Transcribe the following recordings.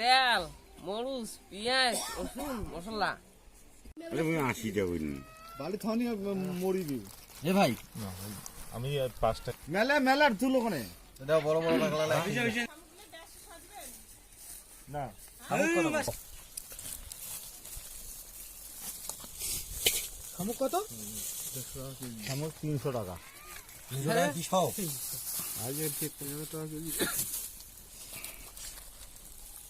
তেল মরিচ পেঁয়াজ রসুন মশলা। আমি আশিটা বালি থানি মরি দিব এ ভাই। আমি আর পাঁচটা মেলা মেলার তুলো কোনে? এটা বড় বড় টাকলা লাগে। না। শামুক কত? আমার তিনশো টাকা। কি সব? আজ এর ঠিক টাকা কেজি।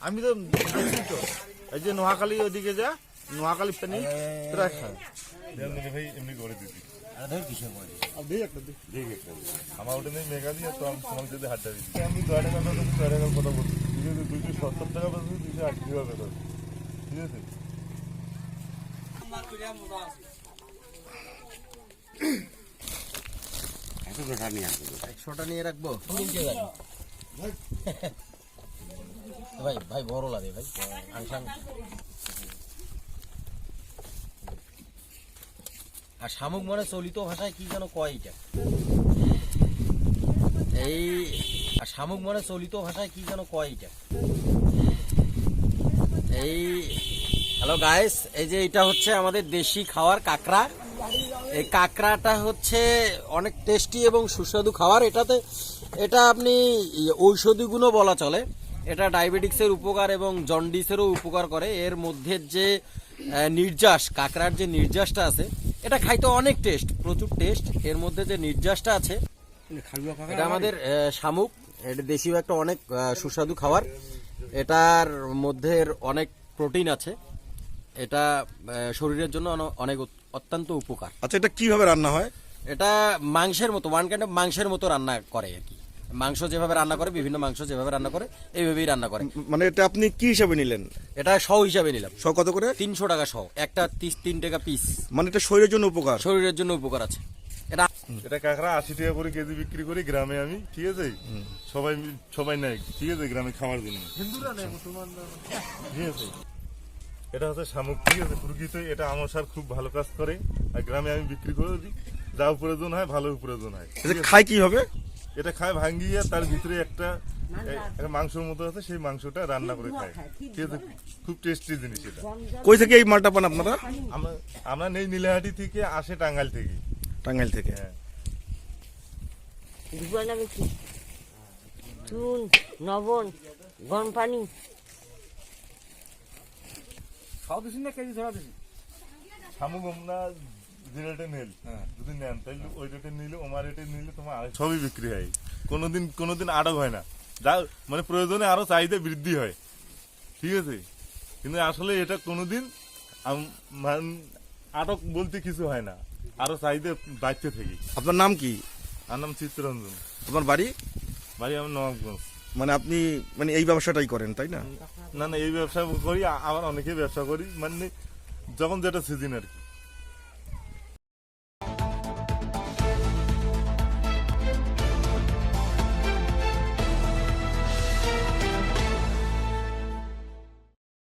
আমি তো দেখছি তো। এই যে নোয়াখালী ওদিকে যা নোয়াখালী ফেনি প্রায় খায়। এমনি ভাই এমনি করে দিতি আরে ধর কিসে করে আর দিই একটা দিই আমার ওটা নেই মেগা দিয়ে তো আমি তোমাকে যদি হাতটা দিচ্ছি আমি টাকা টাকার কথা বলছি দুইশো সত্তর টাকা বলছি দুইশো আশি টাকা বেতন ঠিক আছে নিয়ে একশোটা নিয়ে রাখব। ভাই ভাই বড় লাগে ভাই। আংসাং আর শামুক মানে চলিত ভাষায় কি যেন কয় এটা? এই, আর শামুক মানে চলিত ভাষায় কি যেন কয় এটা? এই হ্যালো গাইস এই যে এটা হচ্ছে আমাদের দেশি খাওয়ার কাঁকড়া। এই কাঁকড়াটা হচ্ছে অনেক টেস্টি এবং সুস্বাদু খাবার। এটাতে, এটা আপনি ঔষধি গুণও বলা চলে। এটা ডায়াবেটিক্সের উপকার এবং জন্ডিসেরও উপকার করে। এর মধ্যে যে নির্যাস কাঁকড়ার যে নির্যাসটা আছে এটা খাইতে অনেক টেস্ট প্রচুর টেস্ট। এর মধ্যে যে নির্যাসটা আছে এটা আমাদের শামুক। এটা দেশীয় একটা অনেক সুস্বাদু খাবার। এটার মধ্যে অনেক প্রোটিন আছে। এটা শরীরের জন্য অনেক অত্যন্ত উপকার। আচ্ছা এটা কীভাবে রান্না হয়? এটা মাংসের মতো ওয়ান কাইন্ড অফ মাংসের মতো রান্না করে আর কি। মাংস যেভাবে রান্না করে বিভিন্ন মাংস যেভাবে রান্না করে এইভাবেই রান্না করে। মানে এটা আপনি কি হিসাবে নিলেন? এটা শ হিসাবে নিলাম। শ কত করে? তিনশো টাকা শ একটা তিন টাকা পিস মানে এটা শরীরের জন্য উপকার? শরীরের জন্য উপকার আছে। এটা এটা কাঁকড়া আশি টাকা করে কেজি বিক্রি করি গ্রামে আমি ঠিক আছে? সবাই সবাই নেয় ঠিক আছে? গ্রামে খাওয়ার জন্য ঠিক আছে? এটা হচ্ছে শামুক ঠিক আছে? প্রকৃত এটা আমার সার খুব ভালো কাজ করে। আর গ্রামে আমি বিক্রি করে দিই। যা প্রয়োজন হয় ভালো প্রয়োজন হয়। ঠিক এটা আছে? এটা খায় ভাঙ্গিয়ে তার ভিতরে একটা একটা মাংসের মতো আছে সেই মাংসটা রান্না করে খায়। খুব টেস্টি জিনিস এটা। কই থেকে এই মালটা পান আপনারা? আমরা আমরা নেই নীলাহাটি থেকে আসে টাঙ্গাইল থেকে। টাঙ্গাইল থেকে। হ্যাঁ। চুন লবণ গরম পানি। শামুক আমরা যে রেটে নেল যদি নেন। তাহলে ওই রেটে নিলে ওমার রেটে নিলে তোমার সবই বিক্রি হয়। কোনোদিন কোনোদিন আটক হয় না। যা মানে প্রয়োজনে আরও চাহিদা বৃদ্ধি হয়। ঠিক আছে? কিন্তু আসলে এটা কোনোদিন আম- মান- আটক বলতে কিছু হয় না। আরও চাহিদা বাড়তে থাকি। আপনার নাম কি? আর নাম চিত্তরঞ্জন। আপনার বাড়ি? বাড়ি আমার নবাবগঞ্জ। মানে আপনি মানে এই ব্যবসাটাই করেন তাই না? না না এই ব্যবসা করি আবার অনেকেই ব্যবসা করি। মানে যখন যেটা সিজন আর কি।